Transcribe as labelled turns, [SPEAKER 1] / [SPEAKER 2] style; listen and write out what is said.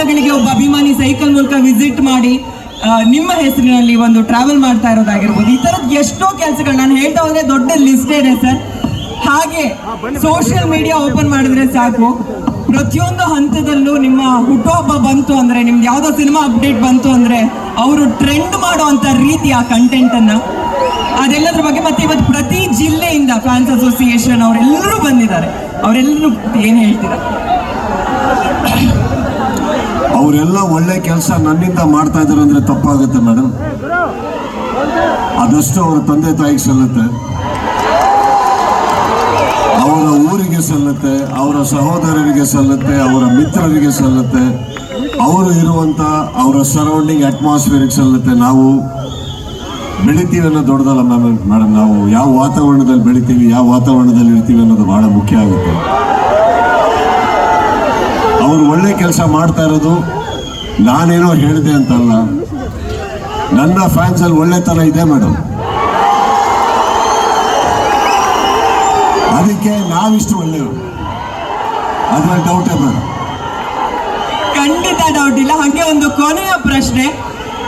[SPEAKER 1] ತಾಣಗಳಿಗೆ ಒಬ್ಬ ಅಭಿಮಾನಿ ಸೈಕಲ್ ಮೂಲಕ ವಿಸಿಟ್ ಮಾಡಿ ನಿಮ್ಮ ಹೆಸರಿನಲ್ಲಿ ಒಂದು ಟ್ರಾವೆಲ್ ಮಾಡ್ತಾ ಇರೋದಾಗಿರ್ಬೋದು. ಈ ತರದ್ ಎಷ್ಟೋ ಕೆಲಸಗಳು, ನಾನು ಹೇಳ್ತಾ ಹೋದ್ರೆ ದೊಡ್ಡ ಲಿಸ್ಟ್ ಇದೆ ಸರ್. ಹಾಗೆ ಸೋಷಿಯಲ್ ಮೀಡಿಯಾ ಓಪನ್ ಮಾಡಿದ್ರೆ ಸಾಕು. ಪ್ರತಿಯೊಂದು ಹಂತದಲ್ಲೂ ನಿಮ್ಮ ಹುಟ್ಟುಹಬ್ಬ ಬಂತು ಅಂದ್ರೆ, ನಿಮ್ದು ಯಾವ್ದೋ ಸಿನಿಮಾ ಅಪ್ಡೇಟ್ ಬಂತು ಅಂದ್ರೆ, ಅವರು ಟ್ರೆಂಡ್ ಮಾಡುವಂತ ರೀತಿ ಆ ಕಂಟೆಂಟ್ ಅನ್ನ. ಅದೆಲ್ಲದ್ರ ಬಗ್ಗೆ ಮತ್ತೆ ಇವತ್ತು ಪ್ರತಿ ಜಿಲ್ಲೆಯಿಂದ ಫ್ಯಾನ್ಸ್ ಅಸೋಸಿಯೇಷನ್ ಅವರೆಲ್ಲರೂ ಬಂದಿದ್ದಾರೆ. ಅವರೆಲ್ಲರೂ ಏನು ಹೇಳ್ತೀರಾ?
[SPEAKER 2] ಅವರೆಲ್ಲ ಒಳ್ಳೆ ಕೆಲಸ ನನ್ನಿಂದ ಮಾಡ್ತಾ ಇದ್ದಾರೆ ಅಂದ್ರೆ ತಪ್ಪಾಗುತ್ತೆ ಮೇಡಮ್ ಅದಷ್ಟು ಅವರ ತಂದೆ ತಾಯಿಗೆ ಸಲ್ಲುತ್ತೆ. ಅವರ ಊರಿಗೆ ಸಲ್ಲುತ್ತೆ, ಅವರ ಸಹೋದರರಿಗೆ ಸಲ್ಲುತ್ತೆ, ಅವರ ಮಿತ್ರರಿಗೆ ಸಲ್ಲುತ್ತೆ. ಅವರು ಇರುವಂತ ಅವರ ಸರೌಂಡಿಂಗ್ ಅಟ್ಮಾಸ್ಫಿಯರ್ಗೆ ಸಲ್ಲುತ್ತೆ. ನಾವು ಬೆಳಿತೀವಿ ಅನ್ನೋ ದೊಡ್ಡದಲ್ಲ ಮ್ಯಾಮ್ ಮೇಡಮ್ ನಾವು ಯಾವ ವಾತಾವರಣದಲ್ಲಿ ಬೆಳಿತೀವಿ, ಯಾವ ವಾತಾವರಣದಲ್ಲಿ ಇರ್ತೀವಿ ಅನ್ನೋದು ಬಹಳ ಮುಖ್ಯ ಆಗುತ್ತೆ. ಅವರು ಒಳ್ಳೆ ಕೆಲಸ ಮಾಡ್ತಾ ಇರೋದು ನಾನೇನೋ ಹೇಳಿದೆ ಅಂತಲ್ಲ, ನನ್ನ ಫ್ಯಾನ್ಸ್ ಅಲ್ಲಿ ಒಳ್ಳೆತನ ಇದೆ ಮೇಡಮ್ ಅದಕ್ಕೆ ನಾವಿಷ್ಟು ಒಳ್ಳೆಯವರು. ಅದ್ರಲ್ಲಿ ಡೌಟೇ ಬೇಡ.
[SPEAKER 1] ಖಂಡಿತ ಡೌಟ್ ಇಲ್ಲ. ಹಾಗೆ ಒಂದು ಕೊನೆಯ ಪ್ರಶ್ನೆ.